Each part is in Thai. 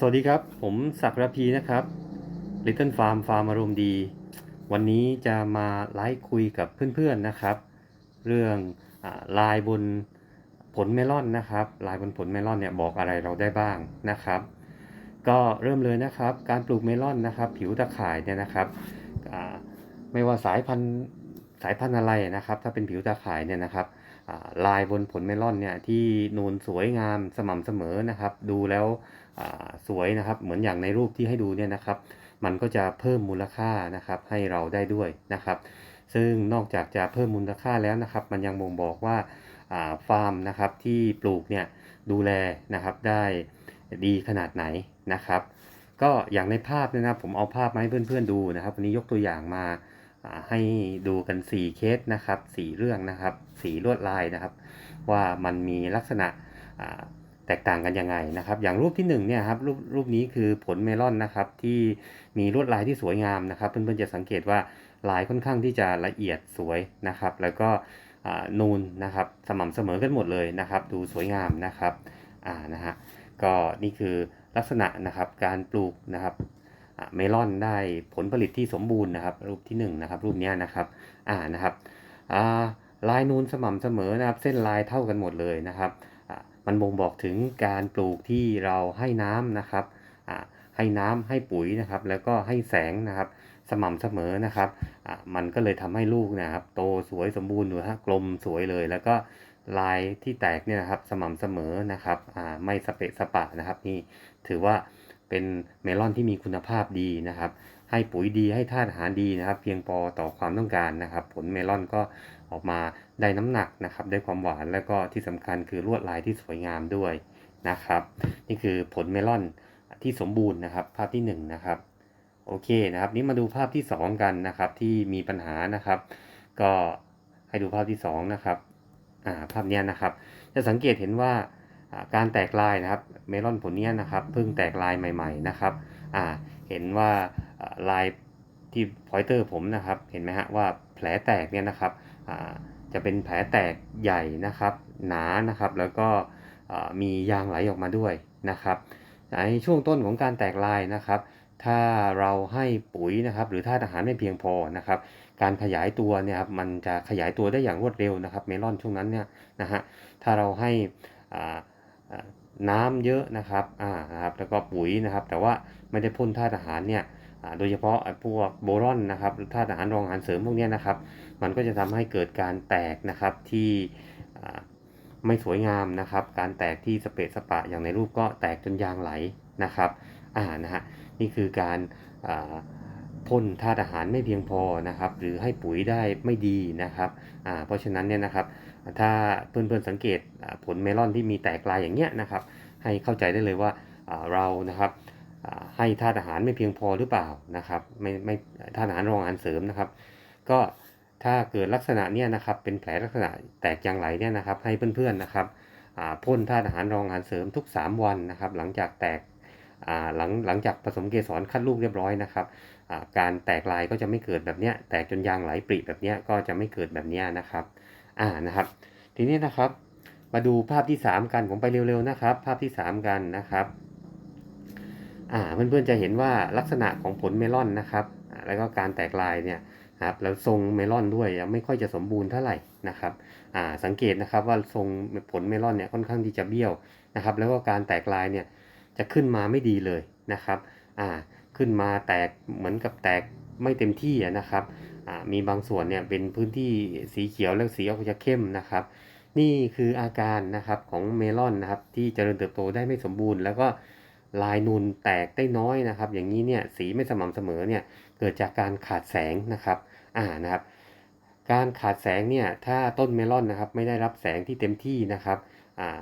สวัสดีครับ ผมศักดิ์ระพีนะครับ Little Farm ฟาร์มอารมณ์ดี วันนี้จะมาไลฟ์คุยกับเพื่อนๆนะครับ เรื่องอลายบนผลเมลอนนะครับ ลายบนผลเมลอนเนี่ยบอกอะไรเราได้บ้างนะครับ ก็เริ่มเลยนะครับ การปลูกเมลอนนะครับ ผิวตะข่ายเนี่ยนะครับไม่ว่าสายพันธุ์สายพันธุ์อะไรนะครับ ถ้าเป็นผิวตะข่ายเนี่ยนะครับ ลายบนผลเมลอนเนี่ยที่นูนสวยงามสม่ำเสมอนะครับ ดูแล้วสวยนะครับ เหมือนอย่างในรูปที่ให้ดูเนี่ยนะครับ มันก็จะเพิ่มมูลค่านะครับให้เราได้ด้วยนะครับ ซึ่งนอกจากจะเพิ่มมูลค่าแล้วนะครับ มันยังบ่งบอกว่าฟาร์มนะครับที่ปลูกเนี่ยดูแลนะครับได้ดีขนาดไหนนะครับ ก็อย่างในภาพเนี่ยนะผมเอาภาพมาให้เพื่อนๆดูนะครับวันนี้ยกตัวอย่างมา ให้ดูกัน4เคสนะครับ4เรื่องนะครับ4ลวดลายนะครับ ว่ามันมีลักษณะแตกต่างกันยังไงนะครับ อย่างรูปที่1เนี่ยครับรูปรูปนี้คือผลเมลอนนะครับที่มีลวดลายที่สวยงามนะครับเพื่อนๆจะสังเกตว่าลายค่อนข้างที่จะละเอียดสวยนะครับ แล้วก็นูนนะครับสม่ำเสมอกันหมดเลยนะครับ ดูสวยงามนะครับอ่านะฮะก็นี่คือลักษณะนะครับการปลูกนะครับ เมลอนได้ผลผลิตที่สมบูรณ์นะครับ รูปที่1นงนะครับรูปนี้นะครับอ่านะครับอ่าลายนูนสม่ำเสมอนะครับเส้นลายเท่ากันหมดเลยนะครับมันบ่งบอกถึงการปลูกที่เราให้น้ำนะครับให้น้ำให้ปุ๋ยนะครับ แล้วก็ให้แสงนะครับ สม่ำเสมอนะครับมันก็เลยทำให้ลูกนะครับ โตสวยสมบูรณ์อยู่ฮะกลมสวยเลย แล้วก็ลายที่แตกเนี่ยนะครับ สม่ำเสมอนะครับไม่สเปะสปะนะครับ นี่ถือว่า เป็นเมลอนที่มีคุณภาพดีนะครับ ให้ปุ๋ยดีให้ธาตุอาหารดีนะครับ เพียงพอต่อความต้องการนะครับ ผลเมลอนก็ออกมาได้น้ำหนักนะครับ ได้ความหวานแล้วก็ที่สำคัญคือลวดลายที่สวยงามด้วยนะครับ นี่คือผลเมลอนที่สมบูรณ์นะครับ ภาพที่1นงนะครับโอเคนะครับ นี้มาดูภาพที่ 2 กันนะครับ ที่มีปัญหานะครับ ก็ให้ดูภาพที่2นะครับอ่าภาพนี้นะครับ จะสังเกตเห็นว่า การแตกลายนะครับเมลอนผลนี้นะครับเพิ่งแตกลายใหม่ๆนะครับอ่าเห็นว่าลายที่พอยเตอร์ผมนะครับเห็นไหมฮะว่าแผลแตกเนี่ยนะครับอ่าจะเป็นแผลแตกใหญ่นะครับหนานะครับแล้วก็มียางไหลออกมาด้วยนะครับในช่วงต้นของการแตกลายนะครับ ถ้าเราให้ปุ๋ยนะครับ หรือธาตุอาหารไม่เพียงพอนะครับ การขยายตัวเนี่ยครับมันจะขยายตัวได้อย่างรวดเร็วนะครับ เมลอนช่วงนั้นเนี่ยนะฮะถ้าเราให้อ่า น้ำเยอะนะครับอ่านะครับแล้วก็ปุ๋ยนะครับ แต่ว่าไม่ได้พ่นธาตุอาหารเนี่ยโดยเฉพาะพวกโบรอนนะครับธาตุอาหารรองอาหารเสริมพวกนี้นะครับ มันก็จะทำให้เกิดการแตกนะครับที่ไม่สวยงามนะครับ การแตกที่สเปะสปะอย่างในรูปก็แตกจนยางไหลนะครับอ่านะฮะนี่คือการอ พ่นธาตุอาหารไม่เพียงพอนะครับ หรือให้ปุ๋ยได้ไม่ดีนะครับอ่าเพราะฉะนั้นเนี่ยนะครับ ถ้าเพื่อนๆสังเกตผลเมลอนที่มีแตกลายอย่างเงี้ยนะครับ ให้เข้าใจได้เลยว่าเรานะครับให้ธาตุอาหารไม่เพียงพอหรือเปล่านะครับ ไม่ไม่ธาตุอาหารรองอาหารเสริมนะครับ ก็ถ้าเกิดลักษณะเนี้ยนะครับ เป็นแผลลักษณะแตกยางไหลเนี่ยนะครับ ให้เพื่อนๆนะครับพ่นธาตุอาหารรองอาหารเสริมทุก 3 วันนะครับ หลังจากแตกหลังหลังจากผสมเกสรคัดลูกเรียบร้อยนะครับ การแตกลายก็จะไม่เกิดแบบเนี้ยแตกจนยางไหลปริแบบเนี้ยก็จะไม่เกิดแบบเนี้ยนะครับอ่านะครับ ทีนี้นะครับมาดูภาพที่ 3 กันผมไปเร็วๆนะครับ ภาพที่ 3 กันนะครับอ่าเพื่อนๆจะเห็นว่าลักษณะของผลเมลอนนะครับอ่าแล้วก็การแตกลายเนี่ยครับแล้วทรงเมลอนด้วยไม่ค่อยจะสมบูรณ์เท่าไหร่นะครับอ่าสังเกตนะครับว่าทรงผลเมลอนเนี่ยค่อนข้างที่จะเบี้ยวนะครับ แล้วก็การแตกลายเนี่ยจะขึ้นมาไม่ดีเลยนะครับอ่า ขึ้นมาแตกเหมือนกับแตกไม่เต็มที่นะครับ มีบางส่วนเนี่ยเป็นพื้นที่สีเขียวและสีออกจะเข้มนะครับ นี่คืออาการนะครับของเมลอนนะครับที่เจริญเติบโตได้ไม่สมบูรณ์ แล้วก็ลายนูนแตกได้น้อยนะครับ อย่างนี้เนี่ยสีไม่สม่ำเสมอเนี่ยเกิดจากการขาดแสงนะครับอ่านะครับ การขาดแสงเนี่ยถ้าต้นเมลอนนะครับไม่ได้รับแสงที่เต็มที่นะครับอ่า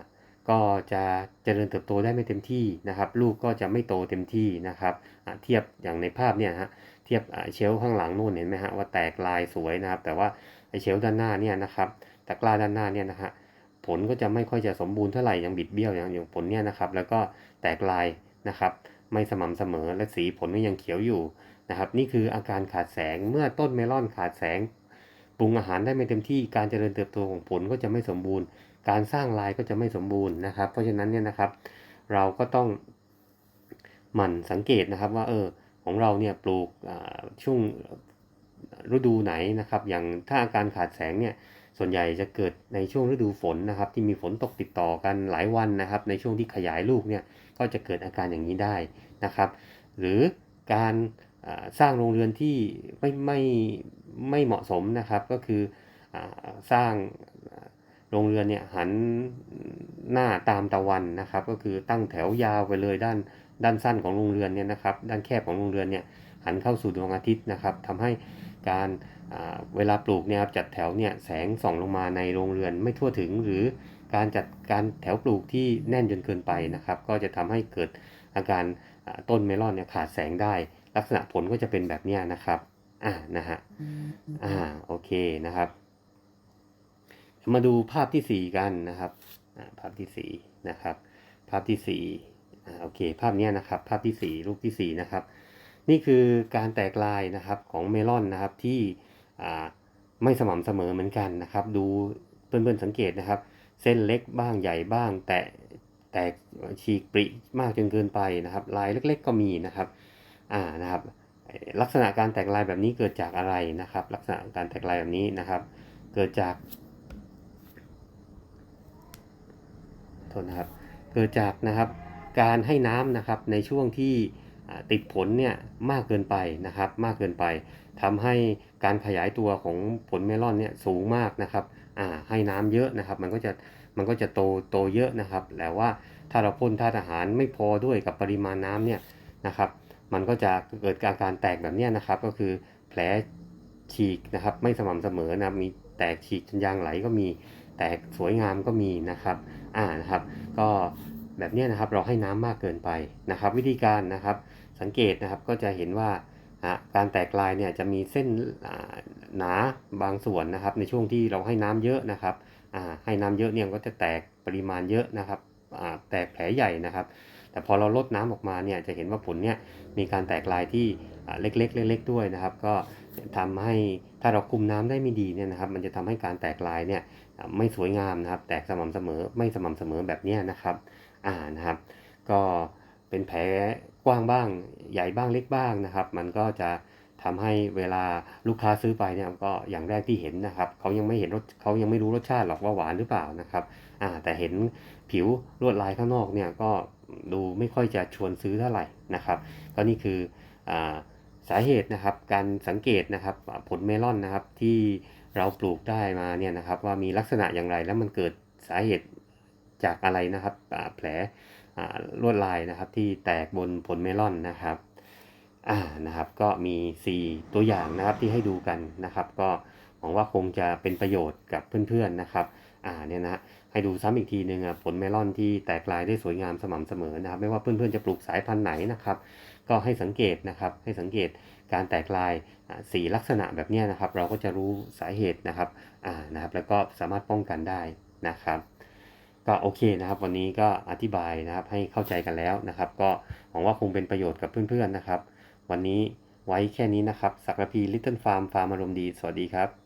ก็จะเจริญเติบโตได้ไม่เต็มที่นะครับ ลูกก็จะไม่โตเต็มที่นะครับเทียบอย่างในภาพเนี่ยฮะเทียบเชลข้างหลังนู่นเห็นไหมฮะว่าแตกลายสวยนะครับ แต่ว่าไอเชลด้านหน้าเนี่ยนะครับตะกร้าด้านหน้าเนี่ยนะฮะผลก็จะไม่ค่อยจะสมบูรณ์เท่าไหร่ยังบิดเบี้ยวอย่างอย่างผลเนี่ยนะครับ แล้วก็แตกลายนะครับ ไม่สม่ำเสมอและสีผลก็ยังเขียวอยู่นะครับ นี่คืออาการขาดแสงเมื่อต้นเมลอนขาดแสงปรุงอาหารได้ไม่เต็มที่การเจริญเติบโตของผลก็จะไม่สมบูรณ์ การสร้างลายก็จะไม่สมบูรณ์นะครับ เพราะฉะนั้นเนี่ยนะครับ เราก็ต้องหมั่นสังเกตนะครับว่าเออของเราเนี่ยปลูกช่วงฤดูไหนนะครับ อย่างถ้าอาการขาดแสงเนี่ยส่วนใหญ่จะเกิดในช่วงฤดูฝนนะครับ ที่มีฝนตกติดต่อกันหลายวันนะครับ ในช่วงที่ขยายลูกเนี่ยก็จะเกิดอาการอย่างนี้ได้นะครับ หรือการสร้างโรงเรือนที่ไม่ไม่ไม่เหมาะสมนะครับ ก็คืออสร้าง โรงเรือนเนี่ยหันหน้าตามตะวันนะครับ ก็คือตั้งแถวยาวไปเลยด้านด้านสั้นของโรงเรือนเนี่ยนะครับ ด้านแคบของโรงเรือนเนี่ยหันเข้าสู่ดวงอาทิตย์นะครับทำให้การอ่าเวลาปลูกเนี่ยครับจัดแถวเนี่ยแสงส่องลงมาในโรงเรือนไม่ทั่วถึง หรือการจัดการแถวปลูกที่แน่นจนเกินไปนะครับ ก็จะทำให้เกิดอาการอ่าต้นเมลอนเนี่ยขาดแสงได้ ลักษณะผลก็จะเป็นแบบเนี้ยนะครับอ่านะฮะอ่าโอเคนะครับ มาดูภาพที่สี่กันนะครับภาพที่สี่นะครับภาพที่สี่โอเค ภาพนี้นะครับ ภาพที่สี่รูปที่สี่นะครับ นี่คือการแตกลายนะครับของเมลอนนะครับที่ไม่สม่ำเสมอเหมือนกันนะครับ ดูเพื่อนๆสังเกตนะครับ เส้นเล็กบ้างใหญ่บ้าง แต่แตกฉีกปริมากจนเกินไปนะครับ ลายเล็กๆก็มีนะครับอ่านะครับ ลักษณะการแตกลายแบบนี้เกิดจากอะไรนะครับ ลักษณะการแตกลายแบบนี้นะครับ เกิดจาก โทษนะครับ เกิดจากนะครับการให้น้ำนะครับในช่วงที่ติดผลเนี่ยมากเกินไปนะครับ มากเกินไปทำให้การขยายตัวของผลเมลอนเนี่ยสูงมากนะครับให้น้ำเยอะนะครับ มันก็จะมันก็จะโตโตเยอะนะครับแต่ว่าถ้าเราพ่นธาตุอาหารไม่พอด้วยกับปริมาณน้ำเนี่ยนะครับ มันก็จะเกิดอาการแตกแบบนี้นะครับ ก็คือแผลฉีกนะครับ ไม่สม่ำเสมอนะมีแตกฉีกจนยางไหลก็มี แตกสวยงามก็มีนะครับอ่านะครับ ก็แบบนี้นะครับเราให้น้ำมากเกินไปนะครับ วิธีการนะครับสังเกตนะครับก็จะเห็นว่าการแตกลายเนี่ยจะมีเส้นหนาบางส่วนนะครับ ในช่วงที่เราให้น้ำเยอะนะครับอ่าให้น้ำเยอะเนี่ยก็จะแตกปริมาณเยอะนะครับอ่าแตกแผลใหญ่นะครับ แต่พอเราลดน้ำออกมาเนี่ยจะเห็นว่าผลเนี่ยมีการแตกลายที่เล็กๆเล็กๆด้วยนะครับ ก็ ทำให้ถ้าเราคุมน้ำได้ไม่ดีเนี่ยนะครับ มันจะทำให้การแตกลายเนี่ยไม่สวยงามนะครับ แตกสม่ำเสมอไม่สม่ำเสมอแบบนี้นะครับอ่านะครับ ก็เป็นแผลกว้างบ้างใหญ่บ้างเล็กบ้างนะครับ มันก็จะทำให้เวลาลูกค้าซื้อไปเนี่ยก็อย่างแรกที่เห็นนะครับเขายังไม่เห็นรสเขายังไม่รู้รสชาติหรอกว่าหวานหรือเปล่านะครับอ่าแต่เห็นผิวลวดลายข้างนอกเนี่ยก็ดูไม่ค่อยจะชวนซื้อเท่าไหร่นะครับก็นี่คืออ่า สาเหตุนะครับการสังเกตนะครับผลเมลอนนะครับที่เราปลูกได้มาเนี่ยนะครับว่ามีลักษณะอย่างไรแล้วมันเกิดสาเหตุจากอะไรนะครับแผลลวดลายนะครับที่แตกบนผลเมลอนนะครับอ่านะครับก็มี 4 ตัวอย่างนะครับที่ให้ดูกันนะครับก็ วังว่าคงจะเป็นประโยชน์กับเพื่อนๆนะครับอ่าเนี่ยนะให้ดูซ้ำอีกทีหนึ่งอะผลเมลอนที่แตกลายได้สวยงามสม่ำเสมอนะครับ ไม่ว่าเพื่อนๆจะปลูกสายพันธุ์ไหนนะครับ ก็ให้สังเกตนะครับ ให้สังเกตการแตกลายสีลักษณะแบบนี้นะครับ เราก็จะรู้สาเหตุนะครับอ่านะครับ แล้วก็สามารถป้องกันได้นะครับก็โอเคนะครับ วันนี้ก็อธิบายนะครับให้เข้าใจกันแล้วนะครับ ก็หวังว่าคงเป็นประโยชน์กับเพื่อนๆนะครับ วันนี้ไว้แค่นี้นะครับสักรพีลิตเติ้ลฟาร์มฟาร์มอารมณ์ดี สวัสดีครับ